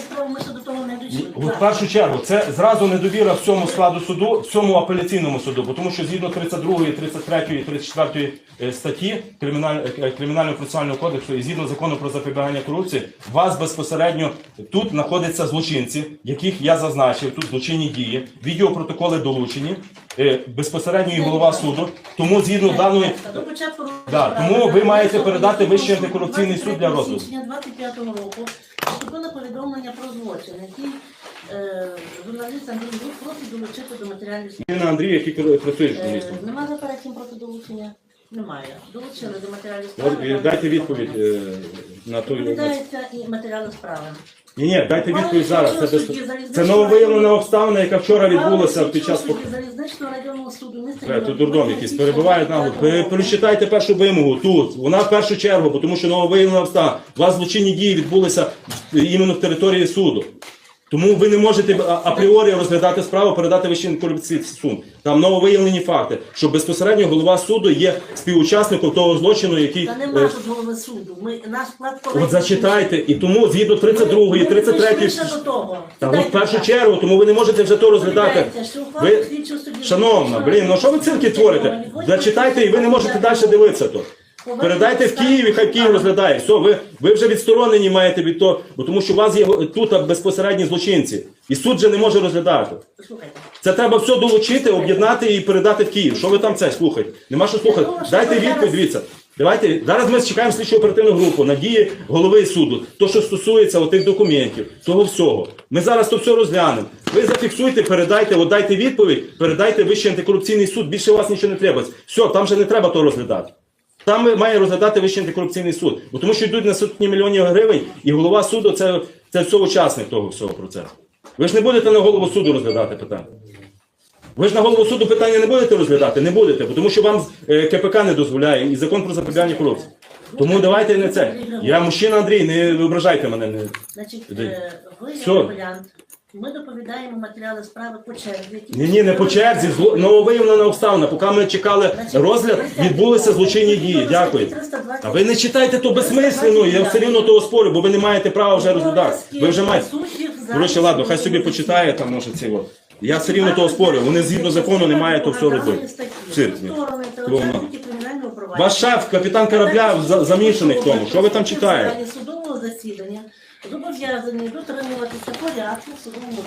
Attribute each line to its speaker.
Speaker 1: справи ми ще до того не дійшли.
Speaker 2: От в першу чергу, це зразу недовіра всьому складу суду, всьому апеляційному суду, бо тому що згідно 32, 33, 34 е, статті Криміналь- е, Кримінального процесуального кодексу і згідно закону про запобігання корупції, вас безпосередньо тут знаходяться злочинці, яких я зазначив, тут злочинні дії, відеопротоколи долучені, е, безпосередньо і голова суду. Тому згідно даної
Speaker 1: До початку
Speaker 2: Да, тому ви маєте передати Вищий антикорупційний суд для
Speaker 1: 23
Speaker 2: розгляду.
Speaker 1: січня 25 року поступило повідомлення про злочин, який е, журналіст Андрій Гук просить долучити до матеріалів справи.
Speaker 2: Андрій, який працює
Speaker 1: Е,
Speaker 2: журналістом.
Speaker 1: Немає заперечень проти долучення? Немає. Долучили до матеріалів справи.
Speaker 2: Дайте відповідь е, на той.
Speaker 1: Відповідається і матеріали справи.
Speaker 2: Ні, ні, дайте відповідь зараз. Це, без... Це нововиявлена обставина, яка вчора відбулася під час
Speaker 1: Слідчого залізничного районного суду міста
Speaker 2: Е, Тут дурдом якийсь перебувають нагло. Пе-
Speaker 1: Року.
Speaker 2: Прочитайте першу вимогу тут. Вона в першу чергу, бо тому що нововиявлена обставина. У вас злочинні дії відбулися іменно в території суду. Тому ви не можете апріорі розглядати справу, передати вищий антикорупційний суд. Там нововиявлені факти, що безпосередньо голова суду є співучасником того злочину, який.
Speaker 1: Та
Speaker 2: е,
Speaker 1: нема тут голови суду. Ми, наш склад
Speaker 2: От зачитайте, і тому згідно 32 і 33
Speaker 1: Ще до того.
Speaker 2: Та ну, в першу чергу, тому ви не можете вже то розглядати. Ви, шановна, блін, ну що ви цирки творите? Зачитайте і ви не можете далі дивитися то. Передайте в Київ, і хай Київ розглядає. Все, ви, ви вже відсторонені маєте від того, бо тому що у вас є тут безпосередні злочинці. І суд же не може розглядати.
Speaker 1: Слухайте.
Speaker 2: Це треба все долучити, об'єднати і передати в Київ. Що ви там це слухайте? Нема що слухати. Дайте відповідь, дивіться. Давайте зараз ми чекаємо слідчу оперативну групу на дії голови суду. То, що стосується отих документів, того всього. Ми зараз то все розглянемо. Ви зафіксуйте, передайте, от дайте відповідь, передайте Вищий антикорупційний суд. Більше у вас нічого не треба. Все, там вже не треба то розглядати. Там має розглядати Вищий антикорупційний суд. Бо тому що йдуть на сотні мільйонів гривень, і голова суду це, це все учасник того всього процесу. Ви ж не будете на голову суду розглядати питання. Ви ж на голову суду питання не будете розглядати? Не будете, бо тому що вам е, КПК не дозволяє і закон про запобігання корупції. Тому давайте не це. Я мужчина Андрій, не ображайте мене. Не...
Speaker 1: Значить, е, ви
Speaker 2: Все.
Speaker 1: Ми доповідаємо матеріали справи по черзі. які
Speaker 2: Ні, ні, не по черзі. Зло... Нововиявлена обставина. Поки ми чекали розгляд, відбулися злочинні дії. Дякую. А ви не читайте то безсмислено, я все рівно того спорю, бо ви не маєте права вже розглядати. Ви вже маєте. Коротше, ладно, хай собі почитає там, може, ці от. Я все рівно того спорю. Вони згідно закону не мають то все робити. Цирк. Клоуна. Ваш шеф, капітан корабля, за- замішаний в тому. Що ви там читаєте?
Speaker 1: засідання зобов'язані дотримуватися порядку в судовому.